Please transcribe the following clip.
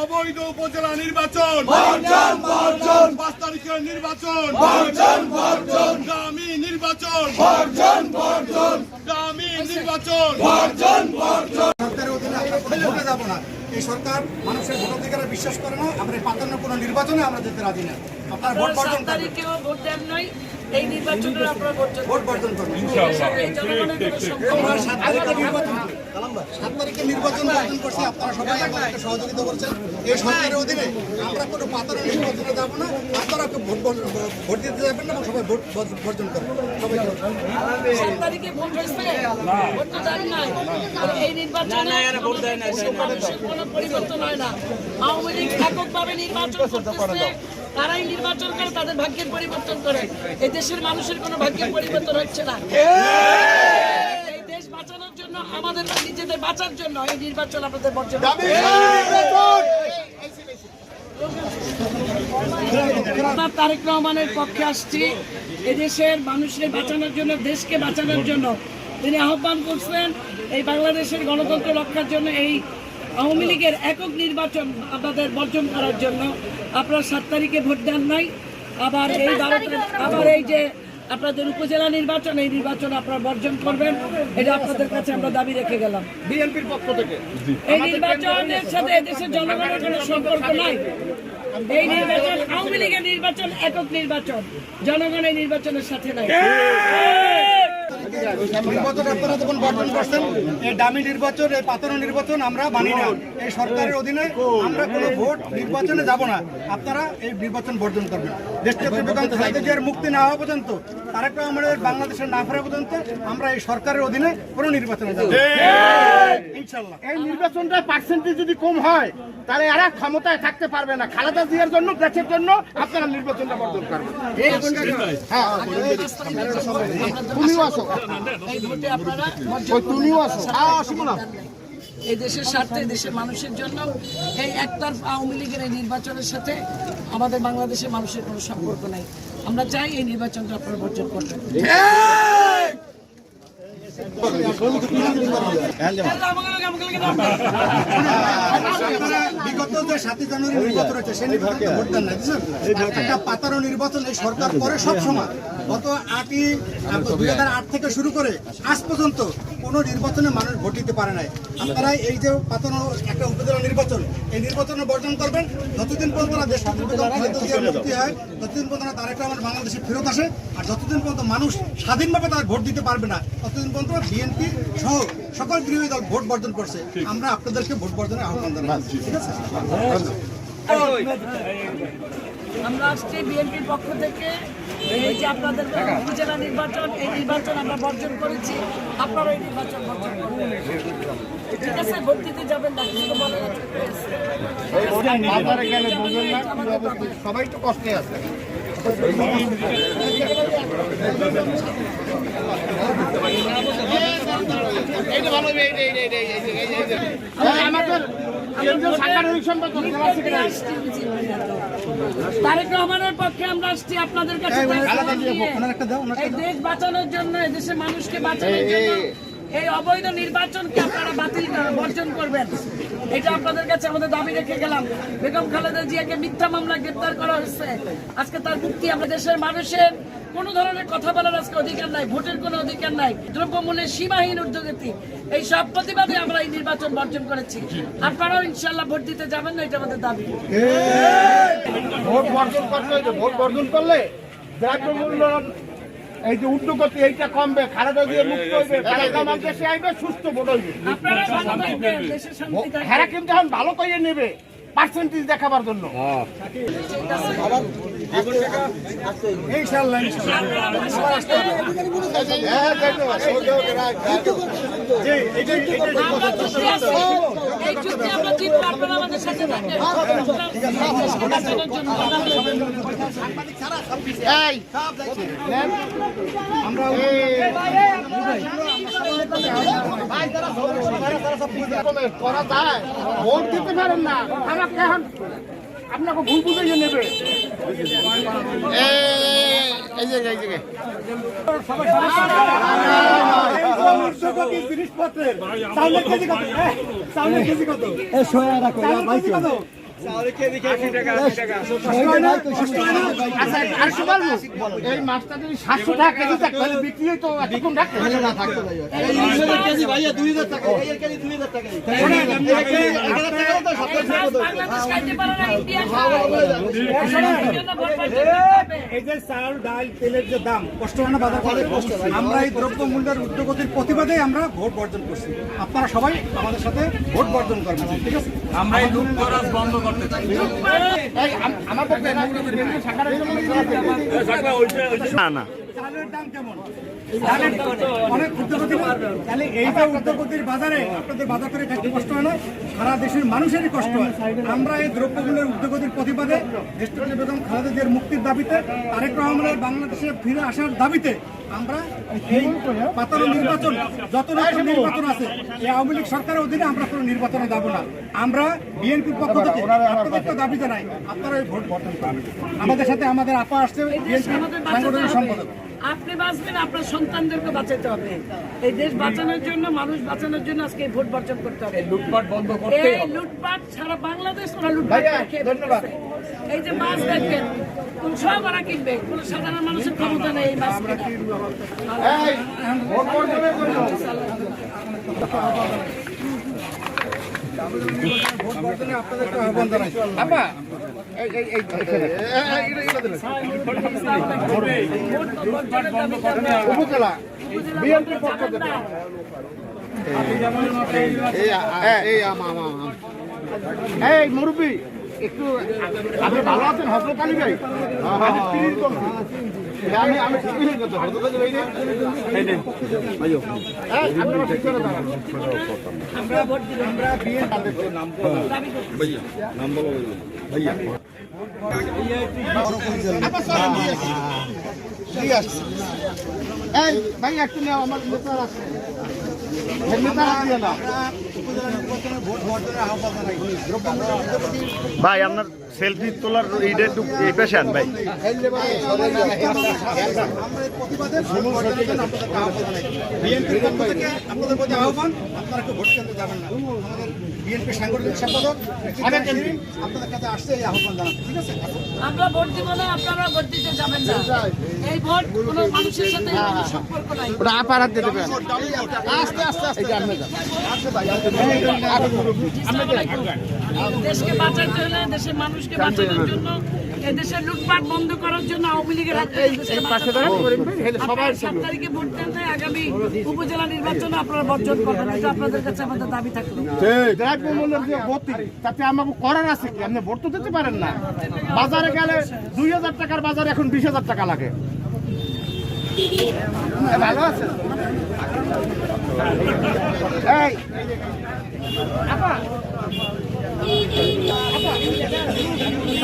অবৈধ উপজেলা নির্বাচন। পাঁচ তারিখের নির্বাচন। দামি নির্বাচন। দামি নির্বাচন। না। এই সরকার মানুষের ভোটাধিকারে বিশ্বাস করে না। আমরা পাতান্ন কোনো নির্বাচনে আমরা যেতে রাজি না। আপনারা ভোট বর্জন তারিখেও ভোট দেন নাই। এই নির্বাচনের আপনারা ভোট বর্জন করবেন। জনগণের সাত তারিখে নির্বাচন বর্জন করছি আপনারা সবাই আমাদেরকে সহযোগিতা করছেন। এই সরকারের অধীনে আমরা কোনো পাতানো নির্বাচনে যাব না আপনারা ভোট দিতে যাবেন না এবং সবাই ভোট বর্জন- করবেন। সবাই সাত তারিখে ভোট হয়েছে? ভোট তো এই নির্বাচনে কোনো পরিবর্তন হয় না। আওয়ামী লীগ এককভাবে নির্বাচন করতেছে তারাই নির্বাচন করে তাদের ভাগ্যের পরিবর্তন করে। এই দেশের মানুষের কোনো ভাগ্যের পরিবর্তন হচ্ছে না এই দেশ বাঁচানোর জন্য আমাদের নিজেদের বাঁচার জন্য এই নির্বাচন আপনাদের বর্জন তারেক রহমানের পক্ষে আসছি। এদেশের মানুষের বাঁচানোর জন্য দেশকে বাঁচানোর জন্য। তিনি আহ্বান করছেন এই বাংলাদেশের গণতন্ত্র রক্ষার জন্য এই আওয়ামী লীগের একক নির্বাচন আপনাদের বর্জন করার জন্য। আপনারা সাত তারিখে ভোট দেন নাই। আবার এই আবার এই যে আপনাদের উপজেলা নির্বাচন এই নির্বাচন আপনারা বর্জন করবেন এটা আপনাদের কাছে আমরা দাবি রেখে গেলাম। বিএনপির পক্ষ থেকে। এই নির্বাচনের সাথে এদেশের জনগণের কোনো সম্পর্ক নাই। এই নির্বাচন আওয়ামী লীগের নির্বাচন একক নির্বাচন। জনগণের এই নির্বাচনের সাথে নাই। নির্বাচন আপনারা যখন বর্জন করছেন এই দামি নির্বাচন এই পাতানো নির্বাচন আমরা মানি না। এই সরকারের অধীনে আমরা কোনো ভোট নির্বাচনে যাব না। আপনারা এই নির্বাচন বর্জন করবেন। বেগম মুক্তি না হওয়া পর্যন্ত তারেক রহমানের বাংলাদেশের না ফেরা পর্যন্ত আমরা এই সরকারের অধীনে কোনো নির্বাচনে যাব ইনশাল্লাহ। এই নির্বাচনটা পার্সেন্টেজ যদি কম হয় তাহলে এরা ক্ষমতায় থাকতে পারবে না। খালেদা জিয়ার জন্য দেশের জন্য আপনারা নির্বাচনটা বর্জন করবেন। হ্যাঁ তুমিও আসো। এই হ্যাঁ এই দেশের স্বার্থে, দেশের মানুষের জন্য এই একটার আওয়ামী লীগের এই নির্বাচনের সাথে আমাদের বাংলাদেশের মানুষের কোনো সম্পর্ক নাই। আমরা চাই এই নির্বাচনটা আপনারা বর্জন করবেন কোনো নির্বাচনে মানুষ ভোট দিতে পারে নাই। আপনারা এই যে পাতানো একটা উপজেলা নির্বাচন, এই নির্বাচনে বর্জন করবেন। যতদিন পর্যন্ত দেশ মুক্তি হয় ততদিন পর্যন্ত তারেক রহমান বাংলাদেশে ফেরত আসে, আর যতদিন পর্যন্ত মানুষ স্বাধীনভাবে তার ভোট দিতে পারবে না, ততদিন পর্যন্ত বিএনপি সহ সকল বিরোধী দল ভোট বর্জন করছে। আমরা আপনাদেরকে ভোট বর্জনের আহ্বান জানাচ্ছি। ঠিক আছে? আমরা আসছি বিএনপির পক্ষ থেকে এই যে আপনাদের উপজেলা নির্বাচন এই নির্বাচন আমরা বর্জন করেছি আপনারা এই নির্বাচন বর্জন করবেন ঠিক আছে ভোট দিতে যাবেন না কিছু হয়ে সবাই তো কষ্টে আছে হ্যাঁ, আমাদের তারেক রহমানের পক্ষে আমরা আসছি আপনাদের কাছে দেশ বাঁচানোর জন্য দেশের মানুষকে বাঁচানোর জন্য। এই অবৈধ নির্বাচনকে আপনারা বাতিল বর্জন করবেন। এটা আপনাদের কাছে আমাদের দাবি রেখে গেলাম। বেগম খালেদা জিয়াকে মিথ্যা মামলা গ্রেপ্তার করা হয়েছে। আজকে তার মুক্তি আমরা দেশের মানুষের। কোনো ধরনের কথা বলার আজকে অধিকার নাই, ভোটের কোনো অধিকার নাই। দ্রব্যমূল্যের সীমাহীন ঊর্ধ্বগতি এই সব প্রতিবাদে আমরা এই নির্বাচন বর্জন করেছি। আপনারাও ইনশাল্লাহ ভোট দিতে যাবেন না, এটা আমাদের দাবি। ভোট বর্জন হইবে ভোট বর্জন করলে দ্রব্যমূল্য এই যে উদ্যোগতি এইটা কমবে খালেদা দিয়ে মুক্ত হইবে খালেদা আমার দেশে আইবে সুস্থ ভোট হইবে হেরা কিন্তু এখন ভালো করে নেবে পার্সেন্টেজ দেখাবার জন্য হ্যাঁ, করা যায় ভোট দিতে পারেন না আমাকে এখন আপনাকে ভুল বুঝে নেবে এই যে এই যে জিনিসপত্রের চাউলের কেজি কত চাউলের কেজি আচ্ছা এই মাছটা যদি সাতশো টাকা কেজি থাকতো বিক্রি তো এতক্ষণ রাখতে না থাকতো। এই করতে যে চাল ডাল তেলের যে দাম কষ্ট হয় না বাজার করে আমরা এই দ্রব্য মূল্যের উদ্যোগতির প্রতিবাদে আমরা ভোট বর্জন করছি। আপনারা সবাই আমাদের সাথে ভোট বর্জন করবেন ঠিক আছে? আমরা এই আম- আমার পক্ষে না, না। না চালের দাম কেমন? চালের অনেক উদ্যোগতি না? তাহলে এইটা উদ্যোগতির বাজারে আপনাদের বাজার করে খাইতে কষ্ট হয় না? সারা দেশের মানুষেরই কষ্ট হয়। আমরা এই দ্রব্যমূল্যের উদ্যোগতির প্রতিবাদে দেশটিকে বেগম খালেদা মুক্তির দাবিতে তারেক রহমানের বাংলাদেশে ফিরে আসার দাবিতে আমরা এই পাতানো নির্বাচন, যত রকম নির্বাচন আছে, এই আওয়ামী লীগ সরকারের অধীনে আমরা কোনো নির্বাচনে যাব না। আমরা বিএনপির পক্ষ থেকে আপনাদের তো দাবি জানাই, আপনারা এই ভোট করবেন। আমাদের সাথে আমাদের আপা আসছে বিএনপি সাংগঠনিক সম্পাদক। আপনি বাঁচবেন আপনার সন্তানদেরকে বাঁচাতে হবে। এই দেশ বাঁচানোর জন্য মানুষ বাঁচানোর জন্য আজকে ভোট বর্জন করতে হবে। লুটপাট বন্ধ করতে এই লুটপাট সারা বাংলাদেশ ওরা লুটপাট ফেলতেছে। এই যে মাছ দেখবেন কোন সব ওরা কিনবে কোন সাধারণ মানুষের ক্ষমতা নেই এই মাছ। উপজেলা বিএনপির পক্ষ মুরব্বী একটু আপনি ভালো আছেন হজরত আলী ভাই আমি বলছি। আমি আমি ঠিকই হয়ে ভাই একটু নেও আমার নেতা আছে। ভাই আপনার সেলফি তোলার এইটা একটু এই ভাই। আমরা ভোট বর্জনের জন্য আপনাদেরকে আহ্বান জানাই বিএনপির পক্ষ থেকে আপনাদের প্রতি আহ্বান আপনারা কেউ ভোট কেন্দ্রে যাবেন না আমাদের বিএনপি সাংগঠনিক সম্পাদক শিরিন আপনাদের কাছে আসছে এই আহ্বান জানাতে ঠিক আছে আমরা ভোট দিব না আপনারা ভোট দিতে যাবেন না। এই ভোট কোনো মানুষের সাথে সম্পর্ক নাই। ওটা আপারাত দিতে পারেন আস্তে আস্তে আস্তে। আপনি যান। দেশকে বাঁচাতে হলে দেশের মানুষকে বাঁচানোর জন্য এই লুটপাট বন্ধ করার জন্য আওয়ামী লীগের হাত সাত তারিখে ভোট দেন আগামী উপজেলা নির্বাচনে আপনারা বর্জন করবেন এটা আপনাদের কাছে আমাদের দাবি থাকল। তাতে আমাকে করার আছে কি? আপনি ভোট তো দিতে পারেন না। বাজারে গেলে দুই হাজার টাকার বাজার এখন বিশ হাজার টাকা লাগে। ভালো আছে? এই আপা।